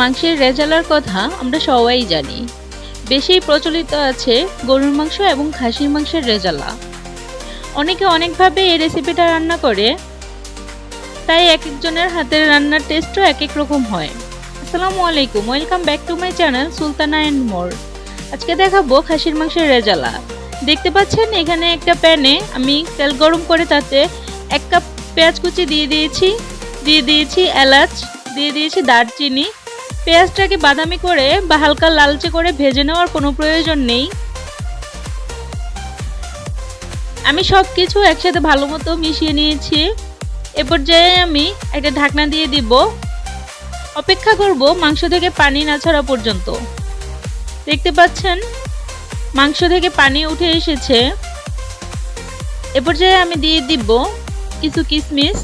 মাংসের রেজালার কথা আমরা সবাই জানি। বেশি প্রচলিত আছে গরুর মাংস এবং খাসির মাংসের রেজালা। অনেকে অনেকভাবে এই রেসিপিটা রান্না করে, তাই এক একজনের হাতের রান্নার টেস্টও এক এক রকম হয়। আসসালামু আলাইকুম welcome back to my channel Sultana and more আজকে দেখাবো খাসির মাংসের রেজালা। দেখতে পাচ্ছেন, এখানে একটা প্যানে আমি তেল গরম করে তাতে এক কাপ পেঁয়াজ কুচি দিয়ে দিয়েছি দিয়ে দিয়েছি এলাচ, দিয়ে দিয়েছি দারচিনি। পেঁয়াজটাকে বাদামি করে বা হালকা লালচে করে ভেজে নেওয়ার কোনো প্রয়োজন নেই। আমি সব কিছু একসাথে ভালো মতো মিশিয়ে নিয়েছি। এ পর্যায়ে আমি একটা ঢাকনা দিয়ে দিব। অপেক্ষা করব মাংস থেকে পানি না ছাড়া পর্যন্ত। দেখতে পাচ্ছেন, মাংস থেকে পানি উঠে এসেছে। এ পর্যায়ে আমি দিয়ে দিব কিছু কিশমিশ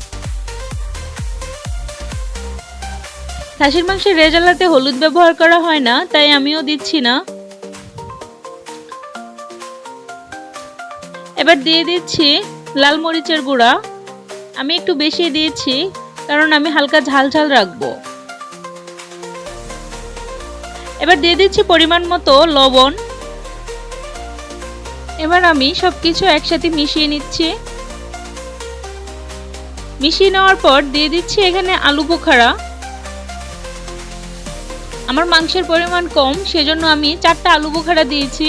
খাসির মাংসের রেজালাতে হলুদ ব্যবহার করা হয় না, তাই আমিও দিচ্ছি না। এবার দিয়ে দিচ্ছি লাল মরিচের গুঁড়া। আমি একটু বেশি দিয়েছি, কারণ আমি হালকা ঝাল ঝাল রাখব। এবার দিয়ে দিচ্ছি পরিমাণ মতো লবণ। এবার আমি সব কিছু একসাথে মিশিয়ে নিচ্ছি। মিশিয়ে নেওয়ার পর দিয়ে দিচ্ছি এখানে আলু বোখারা। আমার মাংসের পরিমাণ কম, সেজন্য আমি চারটা আলু বোখারা দিয়েছি।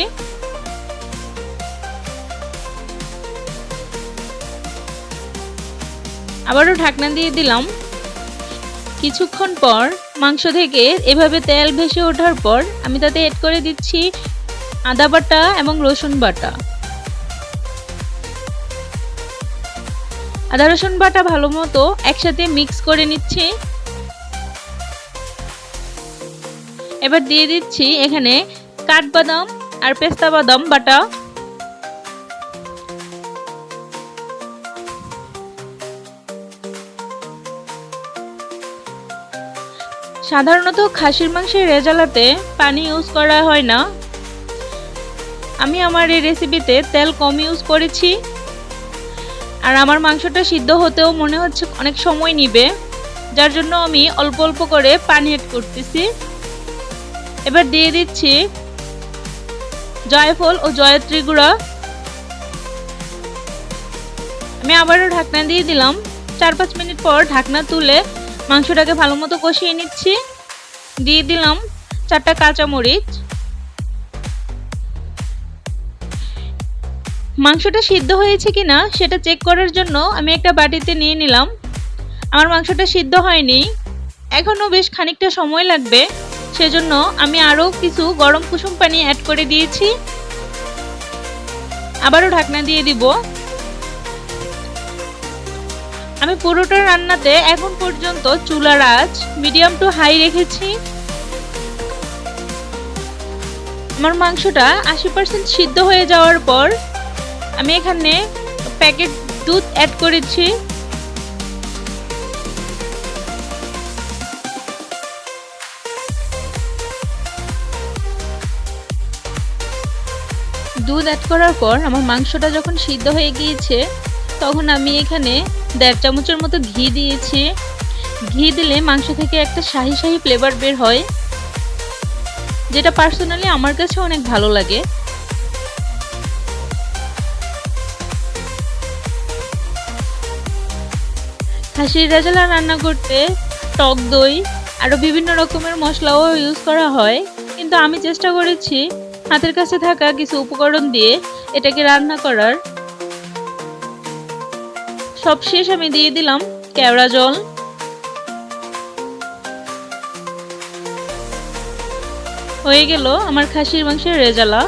আবারও ঢাকনা দিয়ে দিলাম। কিছুক্ষণ পর মাংস থেকে এভাবে তেল ভেসে ওঠার পর আমি তাতে এড করে দিচ্ছি আদা বাটা এবং রসুন বাটা। আদা রসুন বাটা ভালো মতো একসাথে মিক্স করে নিচ্ছি। এবার দিয়ে দিচ্ছি এখানে কাঠবাদাম আর পেস্তা বাদাম বাটা। সাধারণত খাসির মাংসের রেজালাতে পানি ইউজ করা হয় না। আমি আমার এই রেসিপিতে তেল কম ইউজ করেছি। আর আমার মাংসটা সিদ্ধ হতেও মনে হচ্ছে অনেক সময় নিবে, যার জন্য আমি অল্প অল্প করে পানি এড করতেছি। এবার দিয়ে দিচ্ছি জয়ফল ও জয়ত্রী গুঁড়া। আমি আবারও ঢাকনা দিয়ে দিলাম। চার পাঁচ মিনিট পর ঢাকনা তুলে মাংসটাকে ভালো মতো কষিয়ে নিচ্ছি। দিয়ে দিলাম চারটা কাঁচামরিচ। মাংসটা সিদ্ধ হয়েছে কি না সেটা চেক করার জন্য আমি একটা বাটিতে নিয়ে নিলাম। আমার মাংসটা সিদ্ধ হয়নি। এখনও বেশ খানিকটা সময় লাগবে। সেজন্য আমি আরও কিছু গরম কুসুম পানি অ্যাড করে দিয়েছি। আবারও ঢাকনা দিয়ে দিব। আমি পুরোটা রান্নাতে এখন পর্যন্ত চুলার আঁচ মিডিয়াম টু হাই রেখেছি। আমার মাংসটা আশি পার্সেন্ট সিদ্ধ হয়ে যাওয়ার পর আমি এখানে প্যাকেট দুধ অ্যাড করেছি। দুধ অ্যাড করার পর আমার মাংসটা যখন সিদ্ধ হয়ে গিয়েছে, তখন আমি এখানে দেড় চামচের মতো ঘি দিয়েছি। ঘি দিলে মাংস থেকে একটা শাহি শাহি ফ্লেভার বের হয়, যেটা পার্সোনালি আমার কাছে অনেক ভালো লাগে। খাসির রাজালা রান্না করতে টক দই আরও বিভিন্ন রকমের মশলাও ইউজ করা হয়। কিন্তু আমি চেষ্টা করেছি হাতের কাছে থাকা কিছু উপকরণ দিয়ে এটাকে রান্না করার। সব শেষ আমি দিয়ে দিলাম কেওড়া জল। হয়ে গেল আমার খাসির মাংসের রেজালা।